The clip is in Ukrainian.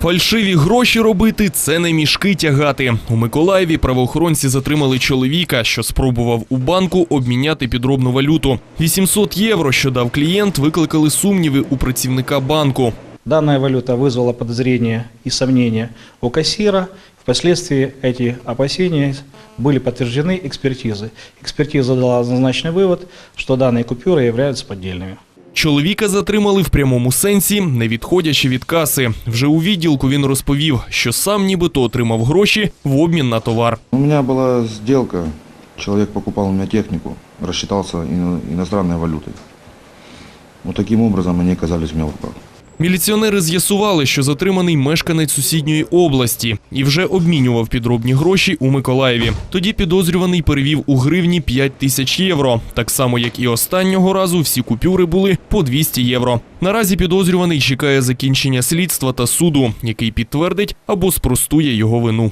Фальшиві гроші робити це не мішки тягати. У Миколаєві правоохоронці затримали чоловіка, що спробував у банку обміняти підробну валюту. 800 євро, що дав клієнт, викликали сумніви у працівника банку. Данная валюта вызвала подозрения и сомнения у кассира. Впоследствии эти опасения были подтверждены экспертизой. Экспертиза дала однозначный вывод, что данные купюры являются поддельными. Чоловіка затримали в прямому сенсі, не відходячи від каси. Вже у відділку він розповів, що сам нібито отримав гроші в обмін на товар. У мене була зділка, чоловік покупав у мене техніку, розчитався іноземною валютою. валютой. Таким образом мені оказались в мене в руках. Міліціонери з'ясували, що затриманий мешканець сусідньої області і вже обмінював підробні гроші у Миколаєві. Тоді підозрюваний перевів у гривні 5 тисяч євро. Так само, як і останнього разу, всі купюри були по 200 євро. Наразі підозрюваний чекає закінчення слідства та суду, який підтвердить або спростує його вину.